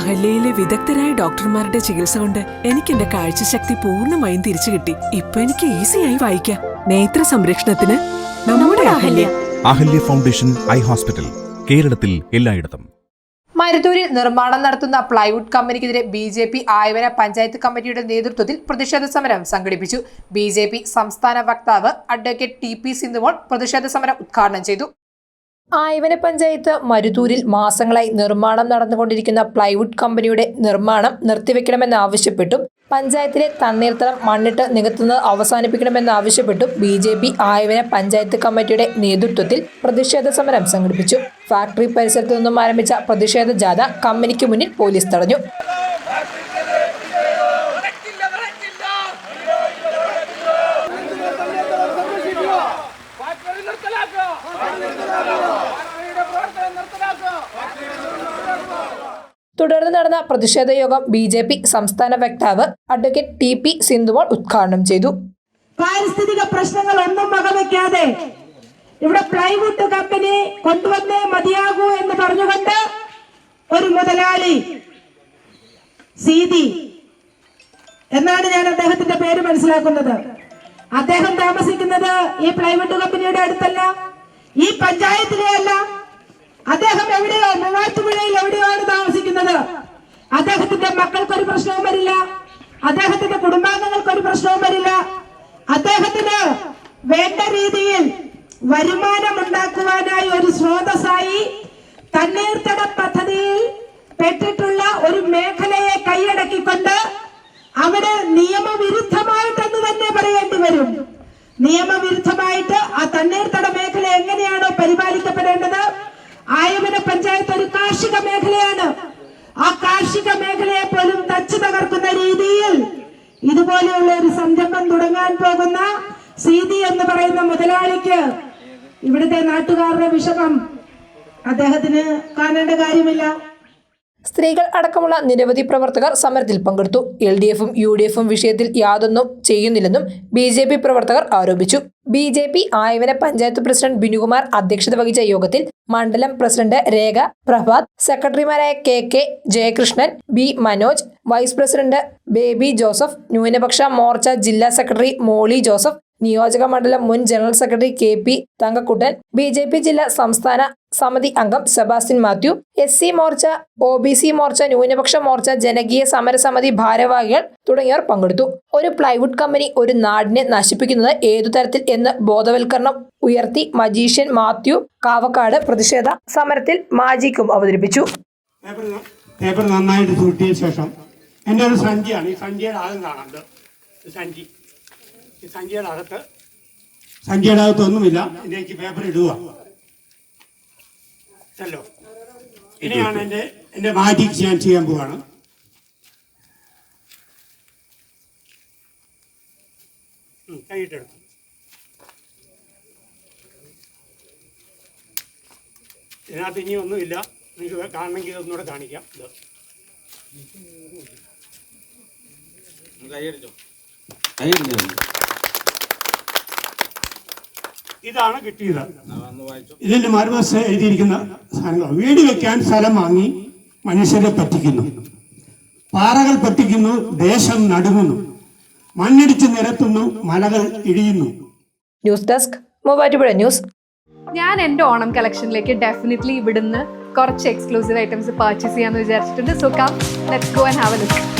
അഹല്യയിലെ വിദഗ്ധരായ ഡോക്ടർമാരുടെ ചികിത്സ കൊണ്ട് എനിക്ക് എന്റെ കാഴ്ചശക്തി പൂർണമായും തിരിച്ചു കിട്ടി. ഇപ്പൊ എനിക്ക് ഈസിയായി വായിക്കാം. നേത്ര സംരക്ഷണത്തിന് നമ്മുടെ Ahalya. Ahalya. Foundation eye hospital കേരളത്തിൽ എല്ലായിടത്തും. മരുതൂരിൽ നിർമ്മാണം നടത്തുന്ന plywood കമ്പനിക്കെതിരെ B J P Ayavana panchayat കമ്മിറ്റിയുടെ നേതൃത്വത്തിൽ പ്രതിഷേധ സമരം സംഘടിപ്പിച്ചു. ബി ജെ പി സംസ്ഥാന വക്താവ് അഡ്വക്കേറ്റ് ടി പി സിന്ധുമോൾ പ്രതിഷേധ സമരം ഉദ്ഘാടനം ചെയ്തു. ആയവന പഞ്ചായത്ത് മരുതൂരിൽ മാസങ്ങളായി നിർമ്മാണം നടന്നുകൊണ്ടിരിക്കുന്ന പ്ലൈവുഡ് കമ്പനിയുടെ നിർമ്മാണം നിർത്തിവെക്കണമെന്നാവശ്യപ്പെട്ടും പഞ്ചായത്തിലെ തണ്ണീർത്തടം മണ്ണിട്ട് നികത്തുന്നത് അവസാനിപ്പിക്കണമെന്നാവശ്യപ്പെട്ടും B J P Ayavana panchayat കമ്മിറ്റിയുടെ നേതൃത്വത്തിൽ പ്രതിഷേധ സമരം സംഘടിപ്പിച്ചു. ഫാക്ടറി പരിസരത്തു നിന്നും ആരംഭിച്ച പ്രതിഷേധ ജാഥ കമ്പനിക്ക് മുന്നിൽ പോലീസ് തടഞ്ഞു. തുടർന്ന് നടന്ന പ്രതിഷേധ യോഗം ബി ജെ പി സംസ്ഥാന വക്താവ് അഡ്വക്കേറ്റ് ടി പി സിന്ധുമോൾ ഉദ്ഘാടനം ചെയ്തു. പാരിസ്ഥിതിക പ്രശ്നങ്ങൾ ഒന്നും വകവെക്കാതെ ഇവിടെ പ്ലൈവുഡ് കമ്പനി കൊണ്ടുവന്നേ മതിയാകൂ എന്ന് പറഞ്ഞുകൊണ്ട് ഒരു മുതലാളി സീതി എന്നാണ് ഞാൻ അദ്ദേഹത്തിന്റെ പേര് മനസ്സിലാക്കുന്നത്. അദ്ദേഹം താമസിക്കുന്നത് ഈ പ്ലൈവുഡ് കമ്പനിയുടെ അടുത്തല്ല ഈ പഞ്ചായത്തിലെ അല്ല അദ്ദേഹം എവിടെയോ? മൂവാറ്റുപുഴയിൽ എവിടെയാണ് താമസിക്കുന്നത്? അദ്ദേഹത്തിന്റെ മക്കൾക്ക് ഒരു പ്രശ്നവും വരില്ല. അദ്ദേഹത്തിന്റെ കുടുംബാംഗങ്ങൾക്ക് ഒരു പ്രശ്നവും വരില്ല. അദ്ദേഹത്തിന് വേണ്ട രീതിയിൽ വരുമാനം ഉണ്ടാക്കുവാനായി ഒരു സ്രോതസ്സായി തണ്ണീർത്തട പദ്ധതിയിൽ പെട്ടിട്ടുള്ള ഒരു മേഖലയെ കൈയടക്കിക്കൊണ്ട് അവിടെ നിയമവിരുദ്ധമായിട്ടെന്ന് തന്നെ പറയേണ്ടി വരും നിയമവിരുദ്ധമായിട്ട് ആ തണ്ണീർത്തട മേഖല എങ്ങനെയാണോ പരിപാലിക്കപ്പെടേണ്ടത് ആയവന പഞ്ചായത്ത് ഒരു കാർഷിക മേഖലയാണ്. ആ കാർഷിക മേഖലയെ പോലും തച്ചു തകർക്കുന്ന രീതിയിൽ ഇതുപോലെയുള്ള ഒരു സംരംഭം തുടങ്ങാൻ പോകുന്ന സീതി എന്ന് പറയുന്ന മുതലാളിക്ക് ഇവിടുത്തെ നാട്ടുകാരുടെ വിഷമം അദ്ദേഹത്തിന് കാണേണ്ട കാര്യമില്ല. സ്ത്രീകൾ അടക്കമുള്ള നിരവധി പ്രവർത്തകർ സമരത്തിൽ പങ്കെടുത്തു. എൽ ഡി എഫും യു ഡി എഫും വിഷയത്തിൽ യാതൊന്നും ചെയ്യുന്നില്ലെന്നും ബി ജെ പി പ്രവർത്തകർ ആരോപിച്ചു. B J P Ayavana panchayat president Binukumar അധ്യക്ഷത വഹിച്ച യോഗത്തിൽ മണ്ഡലം പ്രസിഡന്റ് രേഖ പ്രഭാത് സെക്രട്ടറിമാരായ K K Jayakrishnan B Manoj vice president Baby Joseph ന്യൂനപക്ഷ മോർച്ച ജില്ലാ സെക്രട്ടറി മോളി ജോസഫ് നിയോജക മണ്ഡലം മുൻ general secretary K P Thankakuttan B J P ജില്ലാ സംസ്ഥാന സമിതി അംഗം Sebastian Mathew S C Morcha O B C Morcha ന്യൂനപക്ഷ മോർച്ച ജനകീയ സമരസമിതി ഭാരവാഹികൾ തുടങ്ങിയവർ പങ്കെടുത്തു. ഒരു പ്ലൈവുഡ് കമ്പനി ഒരു നാടിനെ നശിപ്പിക്കുന്നത് ഏതു തരത്തിൽ എന്ന് ബോധവൽക്കരണം ഉയർത്തി മജീഷ്യൻ മാത്യു കാവക്കാട് പ്രതിഷേധ സമരത്തിൽ മാജിക്കും അവതരിപ്പിച്ചു. പേപ്പർ നന്നായിട്ട് ശേഷം എന്റെ ഒരു സഞ്ചിയാണ് ഈ സഞ്ചിയുടെ ആദ്യം കാണാം സഞ്ചി ഈ സഞ്ചിയുടെ അകത്ത് സംഖ്യയുടെ അകത്ത് ഒന്നുമില്ല. ഇതിലേക്ക് പേപ്പർ ഇടുക. ചെല്ലോ. ഇനിയാണ് എന്റെ എന്റെ മാജിക് ഞാൻ ചെയ്യാൻ പോവാണ്. കൈയിട്ടെടുത്തു ഇതിനകത്ത് ഇനി ഒന്നുമില്ല. നിങ്ങൾക്ക് കാണണമെങ്കിൽ ഒന്നുകൂടെ കാണിക്കാം. ഇത്. ഇതാണ് കിട്ടിയത്. ഇതിന്റെ മറുവശം എഴുതിയിരിക്കുന്ന സാധനങ്ങൾ വീട് വെക്കാൻ സ്ഥലം വാങ്ങി മനുഷ്യരെ പറ്റിക്കുന്നു. പാറകൾ പറ്റിക്കുന്നു ദേശം നടുങ്ങുന്നു. മണ്ണിടിച്ച് നിരത്തുന്നു മലകൾ ഇടിയുന്നു. News desk Muvattupuzha news. ഞാൻ എന്റെ ഓണം കളക്ഷനിലേക്ക് ഡെഫിനറ്റ്ലി ഇവിടുന്ന് കുറച്ച് എക്സ്ക്ലൂസീവ് ഐറ്റംസ് പർച്ചേസ് ചെയ്യാന്ന് വിചാരിച്ചിട്ടുണ്ട്. So come let's go and have a look